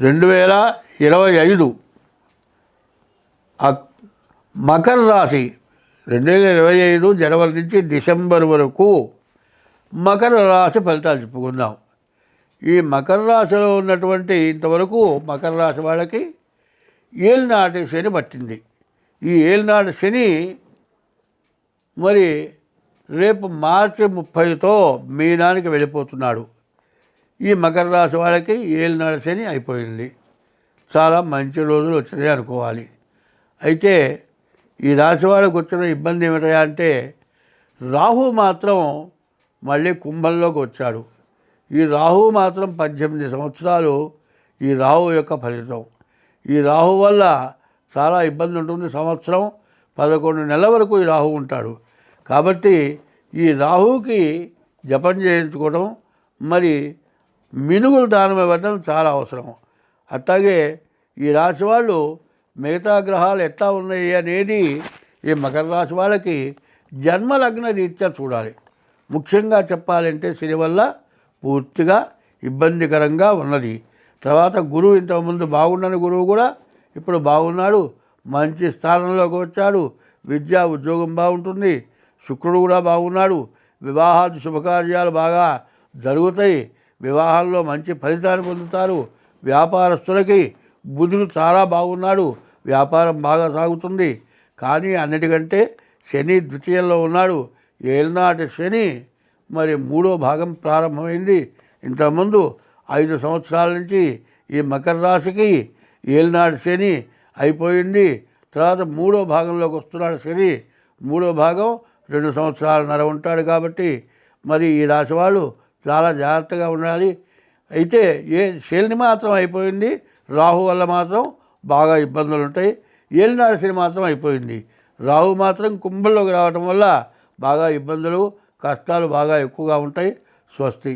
రెండు వేల ఇరవై ఐదు. మకర రాశి. రెండు వేల ఇరవై ఐదు జనవరి నుంచి డిసెంబర్ వరకు మకర రాశి ఫలితాలు చెప్పుకుందాం. ఈ మకర రాశిలో ఉన్నటువంటి ఇంతవరకు మకర రాశి వాళ్ళకి ఏలినాటి శని పట్టింది. ఈ ఏలినాటి శని మరి రేపు మార్చి ముప్పైతో మీనానికి వెళ్ళిపోతున్నాడు. ఈ మకర రాశి వాళ్ళకి ఏలినాడు శని అయిపోయింది. చాలా మంచి రోజులు వచ్చినాయి అనుకోవాలి. అయితే ఈ రాశి వాళ్ళకు వచ్చిన ఇబ్బంది ఏమిటా అంటే రాహు మాత్రం మళ్ళీ కుంభంలోకి వచ్చాడు. ఈ రాహు మాత్రం పద్దెనిమిది సంవత్సరాలు ఈ రాహు యొక్క ఫలితం. ఈ రాహు వల్ల చాలా ఇబ్బంది ఉంటుంది సంవత్సరం. పదకొండు నెలల వరకు ఈ రాహు ఉంటాడు. కాబట్టి ఈ రాహుకి జపం చేయించుకోవడం మరి మినుగులు దానం ఇవ్వడం చాలా అవసరం. అట్లాగే ఈ రాశి వాళ్ళు మిగతా గ్రహాలు ఎట్లా ఉన్నాయి అనేది ఈ మకర రాశి వాళ్ళకి జన్మలగ్న రీత్యా చూడాలి. ముఖ్యంగా చెప్పాలంటే శని వల్ల పూర్తిగా ఇబ్బందికరంగా ఉన్నది. తర్వాత గురువు ఇంతకుముందు బాగుండని గురువు కూడా ఇప్పుడు బాగున్నాడు. మంచి స్థానంలోకి వచ్చాడు. విద్య ఉద్యోగం బాగుంటుంది. శుక్రుడు కూడా బాగున్నాడు. వివాహాది శుభకార్యాలు బాగా జరుగుతాయి. వివాహాల్లో మంచి ఫలితాన్ని పొందుతారు. వ్యాపారస్తులకి బుధుడు చాలా బాగున్నాడు. వ్యాపారం బాగా సాగుతుంది. కానీ అన్నిటికంటే శని ద్వితీయంలో ఉన్నాడు. ఏళ్ళనాటి శని మరి మూడో భాగం ప్రారంభమైంది. ఇంతకుముందు ఐదు సంవత్సరాల నుంచి ఈ మకర రాశికి ఏళ్ళనాటి శని అయిపోయింది. తర్వాత మూడో భాగంలోకి వస్తున్నాడు శని. మూడో భాగం రెండు సంవత్సరాలన్నర ఉంటాడు కాబట్టి మరి ఈ రాశి వాళ్ళు చాలా జాగ్రత్తగా ఉండాలి. అయితే ఏ శని మాత్రం అయిపోయింది రాహు వల్ల మాత్రం బాగా ఇబ్బందులు ఉంటాయి ఏలినాడు శని మాత్రం అయిపోయింది. రాహు మాత్రం కుంభంలోకి రావటం వల్ల బాగా ఇబ్బందులు కష్టాలు బాగా ఎక్కువగా ఉంటాయి. స్వస్తి.